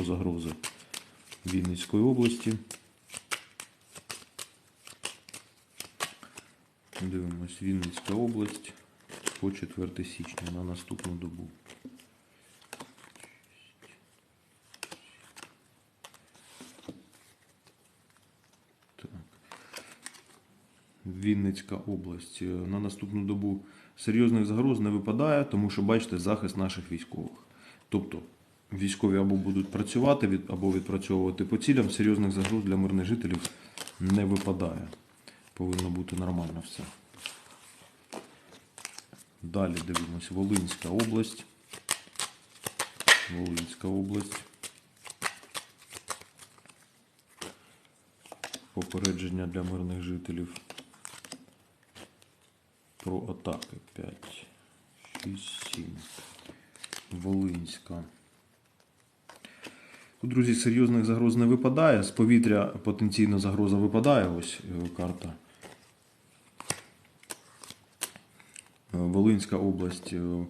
про загрози Вінницької області. Дивимось, Вінницька область по 4 січня на наступну добу. Вінницька область. На наступну добу серйозних загроз не випадає, тому що бачите захист наших військових. Тобто військові або будуть працювати або відпрацьовувати по цілям, серйозних загроз для мирних жителів не випадає. Повинно бути нормально все. Далі дивимося Волинська область. Волинська область. Попередження для мирних жителів про атаки 5, 6, 7. Волинська. Друзі, серйозних загроз не випадає. З повітря потенційна загроза випадає. Ось е, карта. Е, Волинська область. е,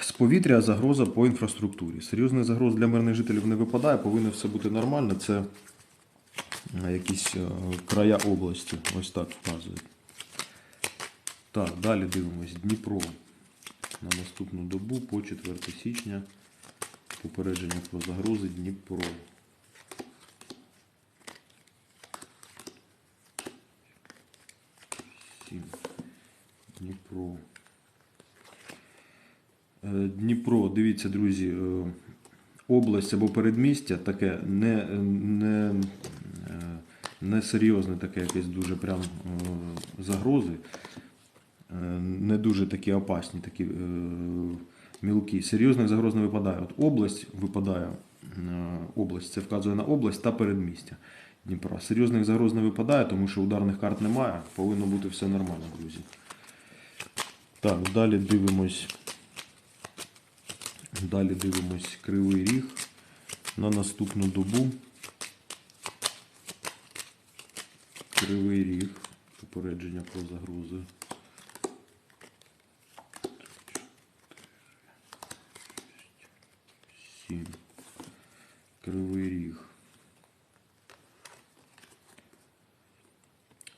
З повітря загроза по інфраструктурі. Серйозних загроз для мирних жителів не випадає, повинно все бути нормально. Це якісь края області. Ось так вказує. Так, далі дивимось. Дніпро. На наступну добу по 4 січня. Попередження про загрози Дніпро. Дніпро. Е, Дніпро, дивіться, друзі, е, область або передмістя таке не, не, е, не серйозне таке якесь дуже прям загрози. Не дуже такі опасні, такі мілкі. Серйозних загроз не випадає. От область випадає, е, область, це вказує на область та передмістя Дніпра. Серйозних загроз не випадає, тому що ударних карт немає. Повинно бути все нормально, друзі. Так, далі дивимось. Далі дивимось Кривий Ріг на наступну добу. Кривий Ріг. Попередження про загрози. Сім. Кривий Ріг.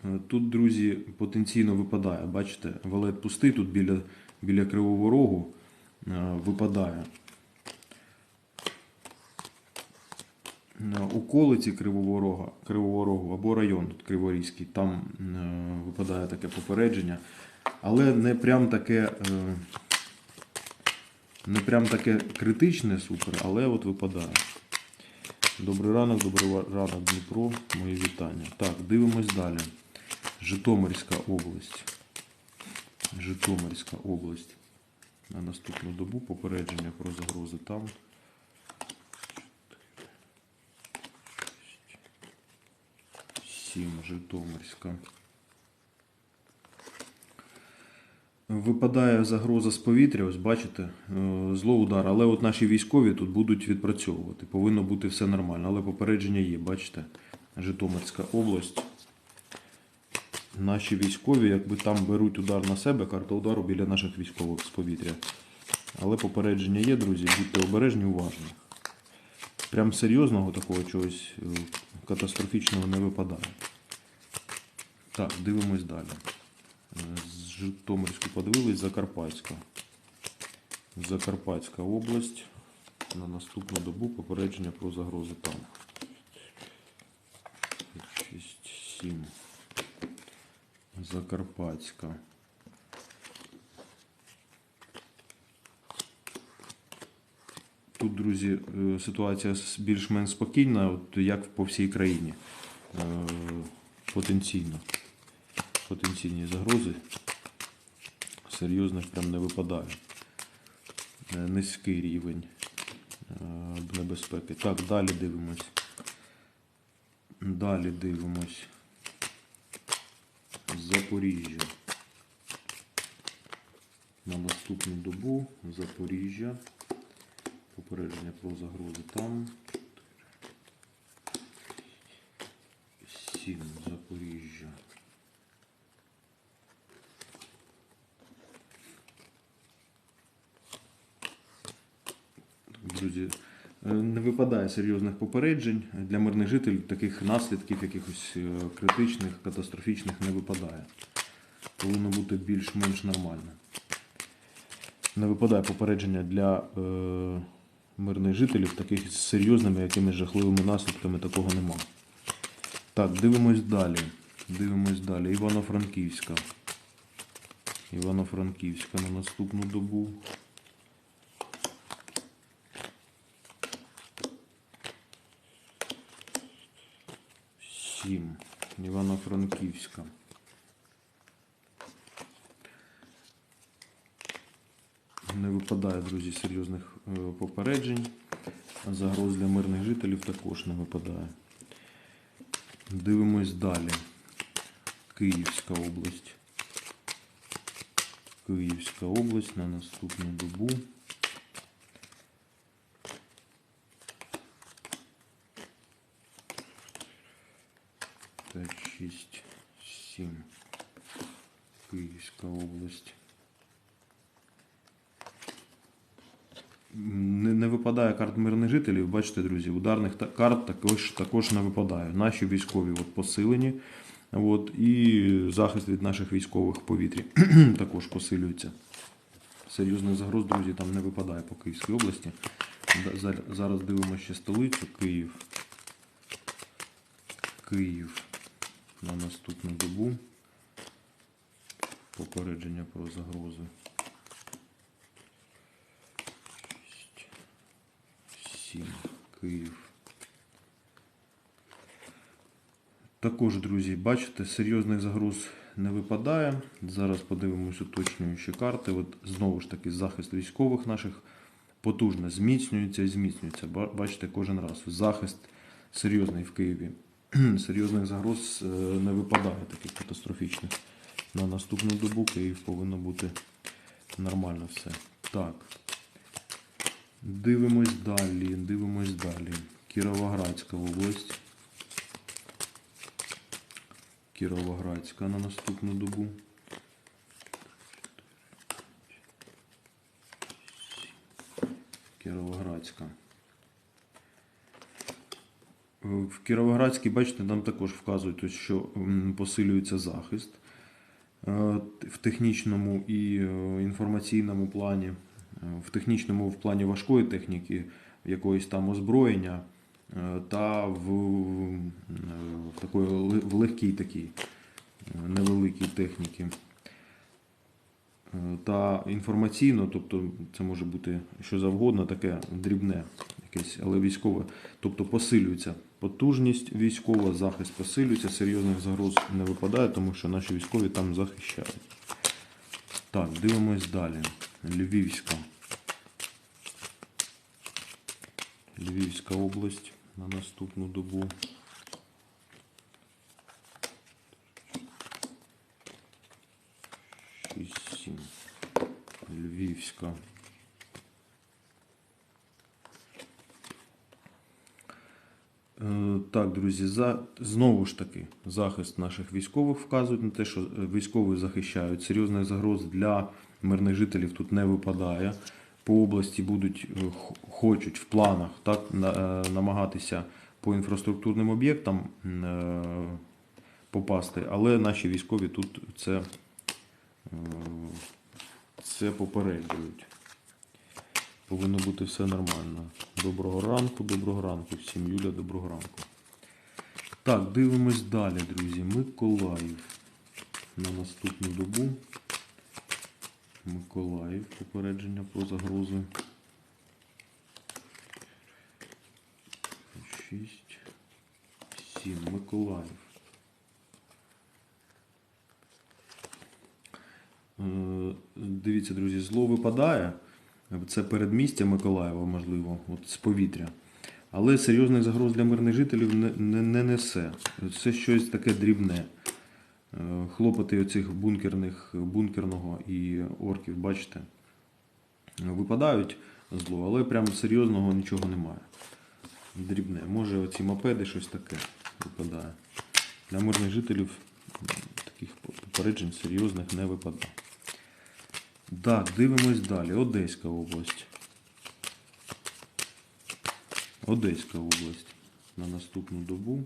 Е, Тут, друзі, потенційно випадає. Бачите, валет пустий тут біля, біля Кривого Рогу е, випадає. Е, Околиці Кривого Рога, Кривого Рогу або район тут Криворізький, там випадає таке попередження. Але не прям таке, не прям таке критичне супер, але от випадає. Добрий ранок, добрий ранок, Дніпро. Мої вітання. Так, дивимось далі. Житомирська область. Житомирська область. На наступну добу попередження про загрози там. Сім Житомирська. Випадає загроза з повітря, ось бачите, е, зло удар. Але от наші військові тут будуть відпрацьовувати. Повинно бути все нормально. Але попередження є, бачите, Житомирська область. Наші військові, якби там беруть удар на себе, карта удару біля наших військових з повітря. Але попередження є, друзі, будьте обережні, уважні. Прям серйозного такого чогось е, катастрофічного не випадає. Так, дивимось далі. З Житомирську подивились, Закарпатська. Закарпатська область. На наступну добу попередження про загрози там. 6, 7. Закарпатська. Тут, друзі, е, ситуація більш-менш спокійна, як по всій країні. Е, Потенційно. Потенційні загрози. Серйозних прям не випадає. Е, Низький рівень е, небезпеки. Так, далі дивимось. Далі дивимось. Запоріжжя. На наступну добу Запоріжжя. Попередження про загрози там. Сім Запоріжжя. Друзі, е, не випадає серйозних попереджень для мирних жителів, таких наслідків якихось е, критичних, катастрофічних не випадає. Повинно бути більш-менш нормально. Не випадає попередження для е, мирних жителів, таких з серйозними якимись жахливими наслідками такого нема. Так, дивимось далі. Дивимось далі. Івано-Франківська. Івано-Франківська на наступну добу. Сім. Івано-Франківська. Не випадає, друзі, серйозних е, попереджень. Загроз для мирних жителів також не випадає. Дивимось далі. Київська область. Київська область на наступну добу. П'ять, шість, сім. Київська область. Не, не випадає карт мирних жителів. Бачите, друзі, ударних карт також, також не випадає. Наші військові от посилені. От, і захист від наших військових в повітрі також посилюється. Серйозних загроз, друзі, там не випадає по Київській області. Зараз дивимося ще столицю Київ. Київ на наступну добу. Попередження про загрози. Шість, Сім. Київ. Також, друзі, бачите, серйозних загроз не випадає. Зараз подивимось уточнюючі карти. От знову ж таки, захист військових наших потужно зміцнюється і зміцнюється. Бачите, кожен раз. Захист серйозний в Києві. Серйозних загроз е, не випадає таких катастрофічних. На наступну добу Київ повинно бути нормально все. Так. Дивимось далі, дивимось далі. Кіровоградська область. Кіровоградська на наступну добу. Кіровоградська. В Кіровоградській, бачите, там також вказують, що посилюється захист е, в технічному і е, інформаційному плані. В технічному в плані важкої техніки, якоїсь там озброєння, е, та в, в такої в легкій такій е, невеликій техніки. Е, Та інформаційно, тобто це може бути що завгодно, таке дрібне, якесь, але військове. Тобто посилюється потужність військова, захист посилюється, серйозних загроз не випадає, тому що наші військові там захищають. Так, дивимось далі. Львівська. Львівська область на наступну добу. Шість, сім. Львівська. Е, Так, друзі, за знову ж таки захист наших військових вказують на те, що е, військові захищають. Серйозних загроз для мирних жителів тут не випадає. По області будуть е, хочуть в планах так е, намагатися по інфраструктурним об'єктам попасти, але наші військові тут це, це попереджують. Повинно бути все нормально. Доброго ранку, доброго ранку всім. Юля, доброго ранку. Так, дивимось далі, друзі. Миколаїв. На наступну добу. Миколаїв. Попередження про загрози. 6. 7. Миколаїв. Е, Дивіться, друзі, зло випадає. Це передмістя Миколаєва, можливо, от з повітря. Але серйозних загроз для мирних жителів не, не, не несе. Це щось таке дрібне. Е, Хлопоти оцих бункерних, бункерного і орків, бачите, випадають зло, але прям серйозного нічого немає. Дрібне. Може оці мопеди щось таке випадає. Для мирних жителів таких попереджень серйозних не випадає. Так, дивимось далі. Одеська область. Одеська область на наступну добу.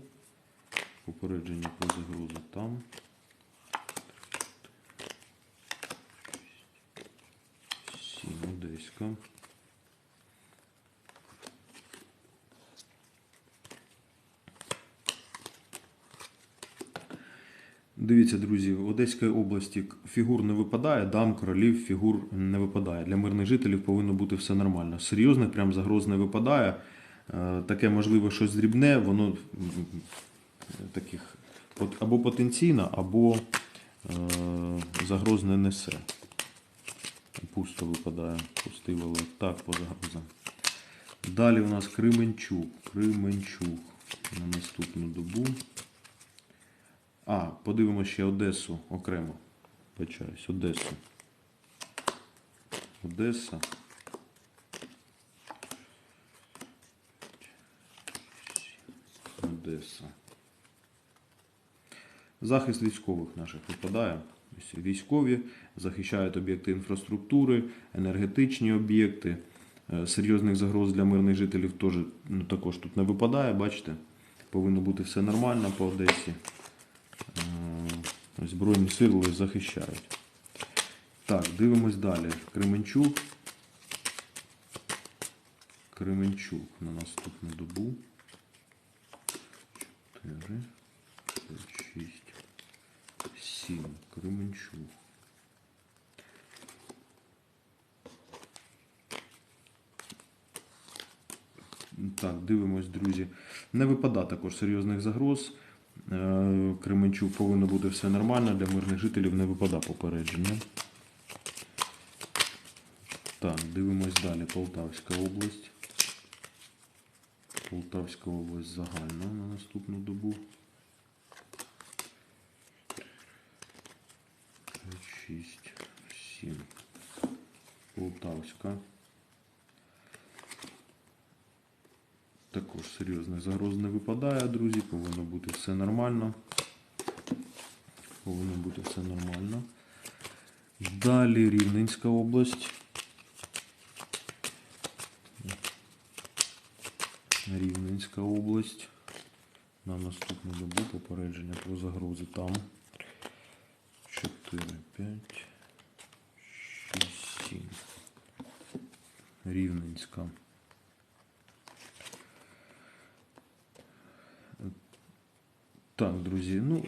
Попередження про загрозу там. Сім Одеська. Дивіться, друзі, в Одеській області фігур не випадає, дам, королів, фігур не випадає. Для мирних жителів повинно бути все нормально. Серйозних прям загроз не випадає. Е, Таке можливо щось дрібне, воно таких або потенційно, або е, загроз не несе. Пусто випадає, пустий. Так, по загрозам. Далі у нас Кременчук. Кременчук на наступну добу. А, подивимося ще Одесу окремо. Почаюсь, Одесу. Одеса. Одеса. Захист військових наших випадає. Військові захищають об'єкти інфраструктури, енергетичні об'єкти. Е, Серйозних загроз для мирних жителів теж, ну, також тут не випадає, бачите? Повинно бути все нормально по Одесі. Е, Збройні сили захищають. Так, дивимось далі. Кременчук. Кременчук на наступну добу. 4, 6, 7. Кременчук. Так, дивимось, друзі. Не випада також серйозних загроз. Е, Кременчук повинно бути все нормально. Для мирних жителів не випада попередження. Так, дивимось далі. Полтавська область. Полтавська область загальна на наступну добу. 6, 7. Полтавська. Також серйозних загроз не випадає, друзі. Повинно бути все нормально. Повинно бути все нормально. Далі Рівненська область. Рівненська область. На наступну добу попередження про загрози там. 4, 5, 6, 7. Рівненська. Так, друзі, ну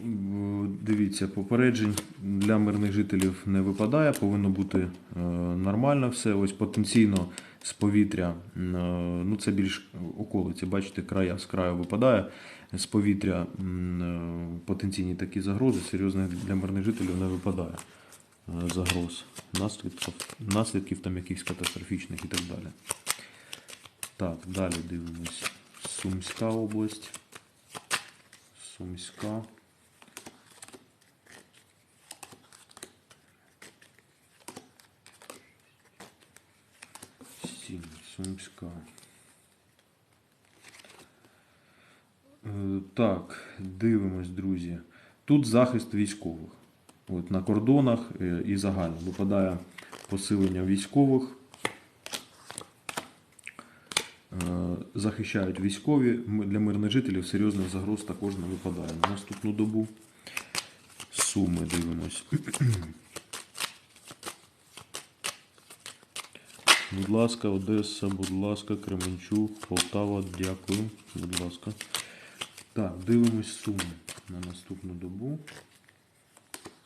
дивіться, попереджень для мирних жителів не випадає, повинно бути е, нормально все. Ось потенційно з повітря, е, ну це більш околиці, бачите, края з краю випадає. З повітря е, потенційні такі загрози, серйозних для мирних жителів не випадає е, загроз, наслідків, наслідків там якихось катастрофічних і так далі. Так, далі дивимось. Сумська область. Сумська. Сім, Сумська. Е, Так, дивимось, друзі. Тут захист військових. От на кордонах е, і загально випадає посилення військових. Е, захищають військові. Для мирних жителів серйозних загроз також не випадає. На наступну добу суми дивимось. Будь ласка, Одеса, будь ласка, Кременчук, Полтава, дякую. Будь ласка. Так, дивимось суми на наступну добу.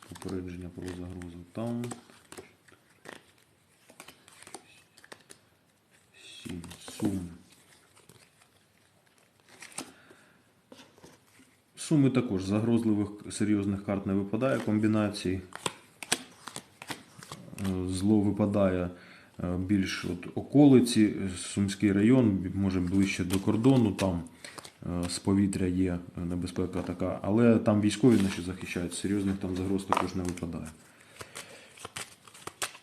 Попередження про загрозу там. Сім. Суми. Суми також загрозливих серйозних карт не випадає комбінацій. Е, Зло випадає більш от околиці, Сумський район, може ближче до кордону, там е, з повітря є небезпека така, але там військові наші захищають, серйозних там загроз також не випадає.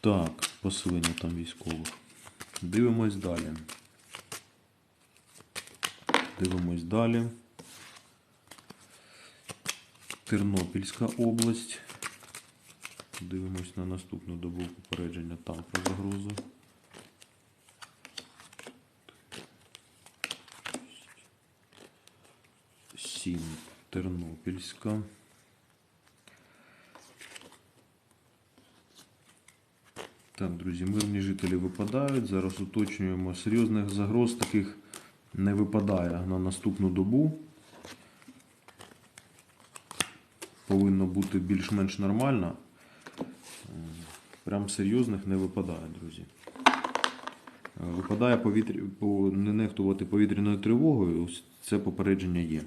Так, посилення там військових. Дивимось далі. Дивимось далі. Тернопільська область. Дивимось на наступну добу попередження там про загрозу. 7. Тернопільська. Так, друзі, мирні жителі випадають. Зараз уточнюємо. Серйозних загроз таких не випадає на наступну добу. Повинно бути більш-менш нормально. Прям серйозних не випадає, друзі. Е, Випадає повітря, по- не нехтувати повітряною тривогою, ось це попередження є.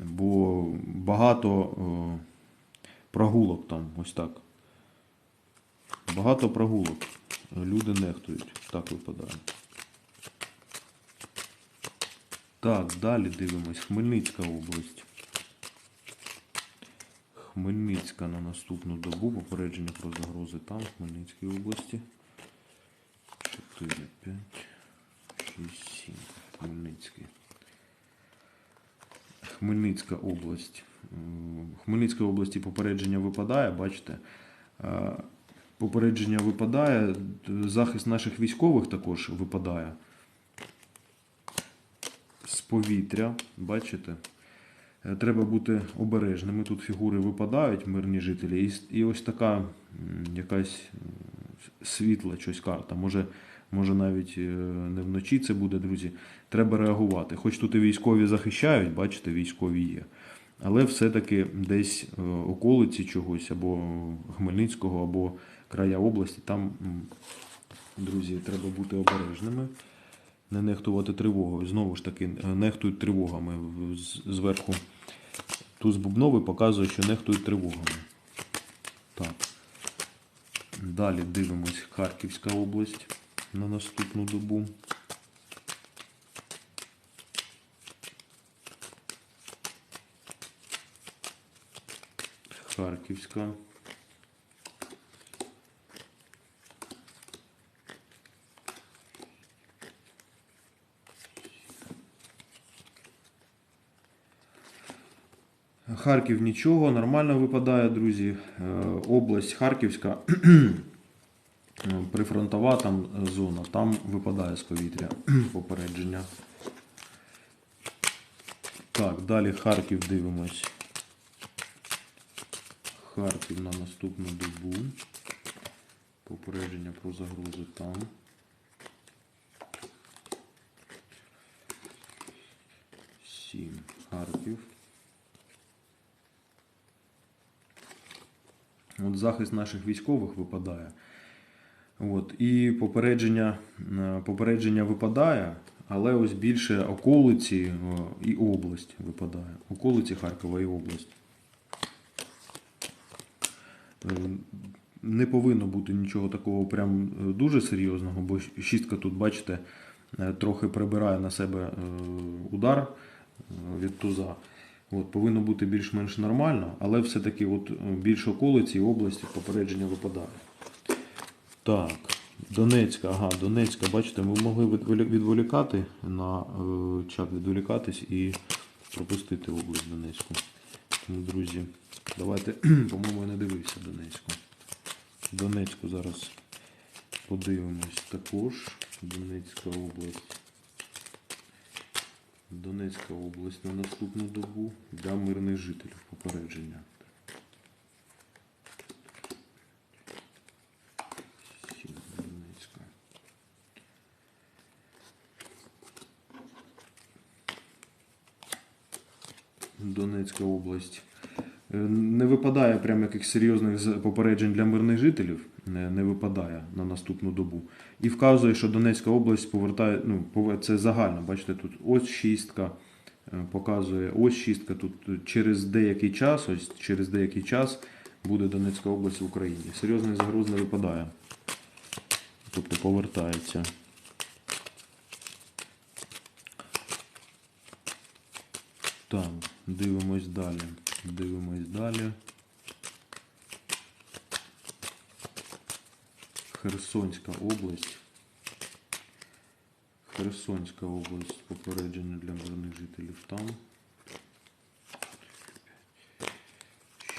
Бо багато е, прогулок там, ось так. Багато прогулок. Люди нехтують. Так випадає. Так, далі дивимось. Хмельницька область. Хмельницька на наступну добу. Попередження про загрози там, в Хмельницькій області. 4, 5, 6, 7. Хмельницький. Хмельницька область. Хмельницькій області попередження випадає, бачите. Е, Попередження випадає, захист наших військових також випадає. З повітря, бачите. Е, Треба бути обережними. Тут фігури випадають, мирні жителі. І, ось така якась світла щось карта. Може, може навіть е, не вночі це буде, друзі. Треба реагувати. Хоч тут і військові захищають, бачите, військові є. Але все-таки десь е, околиці чогось, або Хмельницького, або края області, там, друзі, треба бути обережними, не нехтувати тривогою. Знову ж таки, е, нехтують тривогами. Зверху туз бубновий показує, що нехтують тривогами. Так. Далі дивимось Харківська область на наступну добу. Харківська. Харків нічого, нормально випадає, друзі. Е, Область Харківська, прифронтова там зона, там випадає з повітря попередження. Так, далі Харків дивимось. Харків на наступну добу. Попередження про загрози там. Сім. Харків. От захист наших військових випадає. От, і попередження, е, попередження випадає, але ось більше околиці е, і область випадає. Околиці Харкова і область. Е, Не повинно бути нічого такого прям дуже серйозного, бо шістка тут, бачите, трохи прибирає на себе удар від туза. От, повинно бути більш-менш нормально, але все-таки от е, більш околиці і області попередження випадає. Так, Донецька, ага, Донецька, бачите, ми могли відволікати на е, чат, відволікатись і пропустити область Донецьку. Тому, друзі, давайте, по-моєму, я не дивився Донецьку. Донецьку зараз подивимось також. Донецька область. Донецька область на наступну добу для мирних жителів попередження. Донецька. Область. Е, Не випадає прям якихось серйозних попереджень для мирних жителів, не, випадає на наступну добу. І вказує, що Донецька область повертає, ну, це загально, бачите, тут ось шістка, е, показує ось шістка, тут через деякий час, ось через деякий час буде Донецька область в Україні. Серйозних загроз не випадає. Тобто повертається. Так, дивимось далі. Дивимось далі. Херсонська область. Херсонська область. Попередження для мирних жителів там.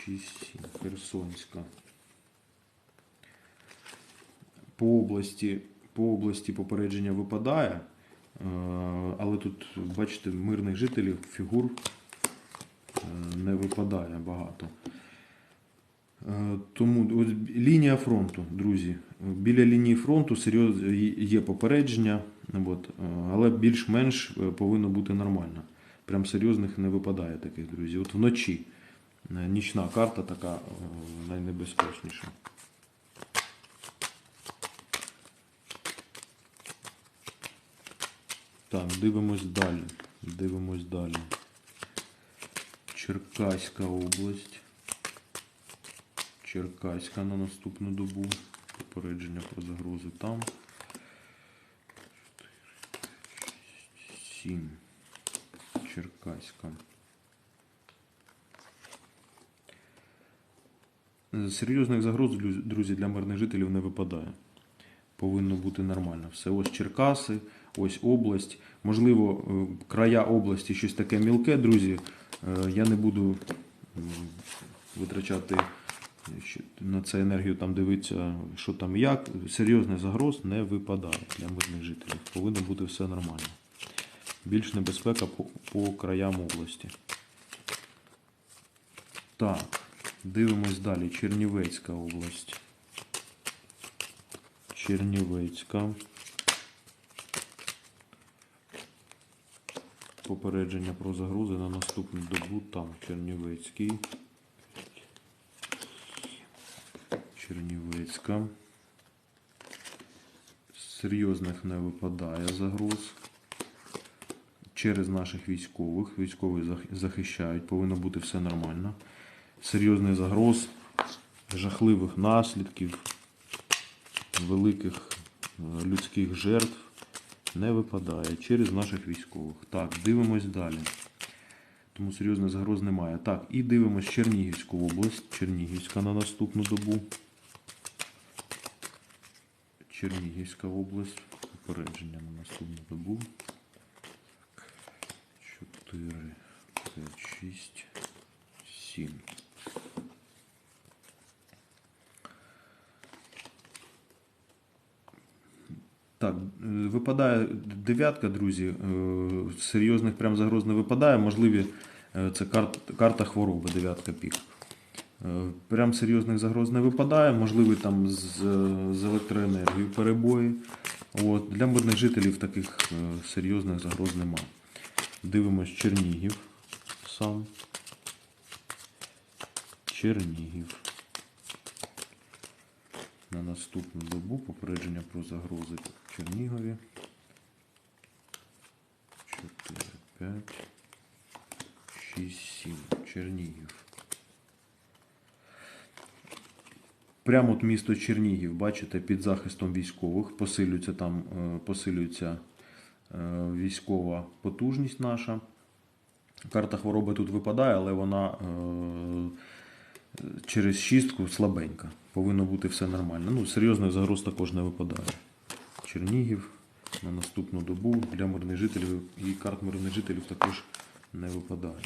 6, 7. Херсонська. По області, по області попередження випадає, е, але тут бачите, мирних жителів фігур не випадає багато. Е, Тому ось лінія фронту, друзі. Біля лінії фронту серйозно є попередження, от, е, але більш-менш е, повинно бути нормально. Прям серйозних не випадає таких, друзі. От вночі нічна карта така найнебезпечніша. Так, дивимось далі. Дивимось далі. Черкаська область. Черкаська на наступну добу. Попередження про загрози там. 7. Черкаська. Серйозних загроз, друзі, для мирних жителів не випадає. Повинно бути нормально. Все, ось Черкаси, ось область. Можливо, е, края області щось таке мілке, друзі. Е, Я не буду витрачати на це енергію, там дивитися, що там як. Серйозних загроз не випадає для мирних жителів. Повинно бути все нормально. Більш небезпека по, по краям області. Так, дивимось далі. Чернівецька область. Чернівецька. Попередження про загрози на наступну добу там Чернівецький. Чернівецька. Серйозних не випадає загроз. Через наших військових. Військові захищають, повинно бути все нормально. Серйозних загроз, жахливих наслідків, великих е, людських жертв не випадає через наших військових. Так, дивимось далі. Тому серйозних загроз немає. Так, і дивимось Чернігівську область. Чернігівська на наступну добу. Чернігівська область. Попередження на наступну добу. 4, 5, 6, 7. Так, е, випадає дев'ятка, друзі. е, Серйозних прям загроз не випадає. Можливі е, це карт, карта хвороби, дев'ятка пік. Прям серйозних загроз не випадає. Можливі там з, з електроенергією перебої. От. Для мирних жителів таких серйозних загроз немає. Дивимось Чернігів сам. Чернігів. На наступну добу попередження про загрози Чернігові. 4, 5, 6, 7. Чернігів. Прямо от місто Чернігів, бачите, під захистом військових. Посилюється там, е, посилюється е, військова потужність наша. Карта хвороби тут випадає, але вона е, через шістку слабенька. Повинно бути все нормально. Ну, серйозних загроз також не випадає. Чернігів на наступну добу для мирних жителів і карт мирних жителів також не випадає.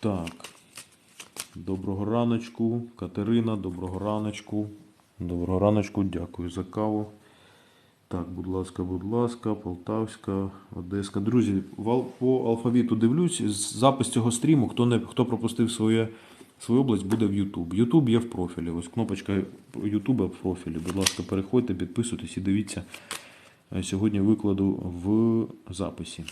Так. Доброго раночку, Катерина, доброго раночку. Доброго раночку, дякую за каву. Так, будь ласка, будь ласка, Полтавська, Одеська. Друзі, по алфавіту дивлюсь. Запис цього стріму, хто не хто пропустив своє, свою область, буде в YouTube. YouTube є в профілі. Ось кнопочка YouTube в профілі. Будь ласка, переходьте, підписуйтесь і дивіться. Е, Сьогодні викладу в записі.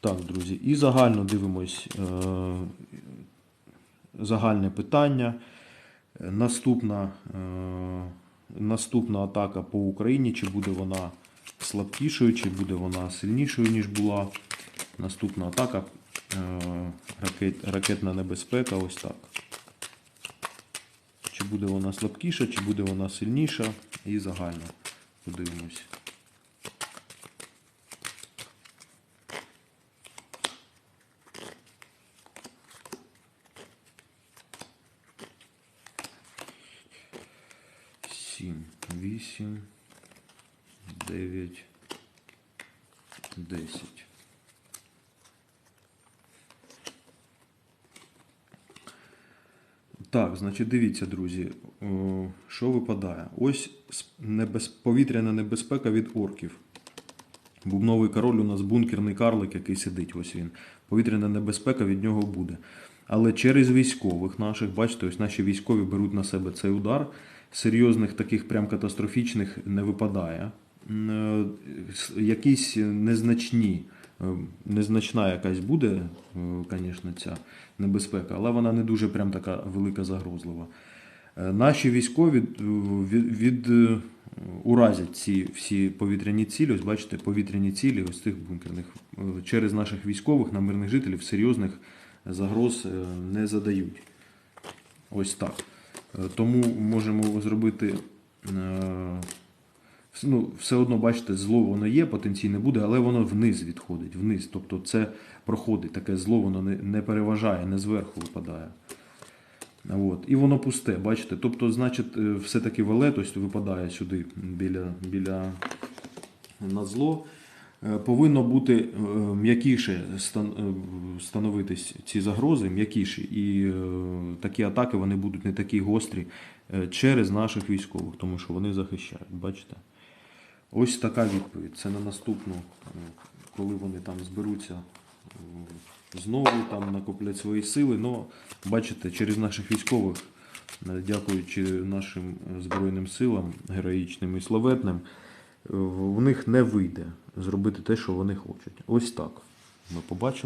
Так, друзі, і загально дивимось е, загальне питання. Наступна, е, наступна атака по Україні, чи буде вона слабкішою, чи буде вона сильнішою, ніж була. Наступна атака ракет, ракетна небезпека, ось так. Чи буде вона слабкіша, чи буде вона сильніша, і загально подивимось. Сім, вісім, дев'ять, десять. Так, значить, дивіться, друзі, що випадає. Ось небез... повітряна небезпека від орків. Бубновий король у нас бункерний карлик, який сидить, ось він. Повітряна небезпека від нього буде. Але через військових наших, бачите, ось наші військові беруть на себе цей удар. Серйозних таких прям катастрофічних не випадає. Е, Якісь незначні, е, незначна якась буде, звісно, ця небезпека, але вона не дуже прям така велика загрозлива. Е, Наші військові е, від, від е, уразять ці всі повітряні цілі. Ось бачите, повітряні цілі ось цих бункерних е, через наших військових на мирних жителів серйозних загроз е, не задають. Ось так. Е, Тому можемо зробити. Е, Ну, все одно, бачите, зло воно є, потенційне буде, але воно вниз відходить, вниз. Тобто це проходить, таке зло воно не, не переважає, не зверху випадає. От. І воно пусте, бачите? Тобто, значить, е, все-таки валет ось випадає сюди біля, біля на зло. Е, Повинно бути е, м'якіше е, становитись ці загрози, м'якіші, і е, такі атаки вони будуть не такі гострі е, через наших військових, тому що вони захищають. Бачите? Ось така відповідь. Це на наступну, е, коли вони там зберуться е, знову, там накоплять свої сили. Но бачите, через наших військових, е, дякуючи нашим Збройним силам, героїчним і славетним, е, в них не вийде зробити те, що вони хочуть. Ось так. Ми побачили.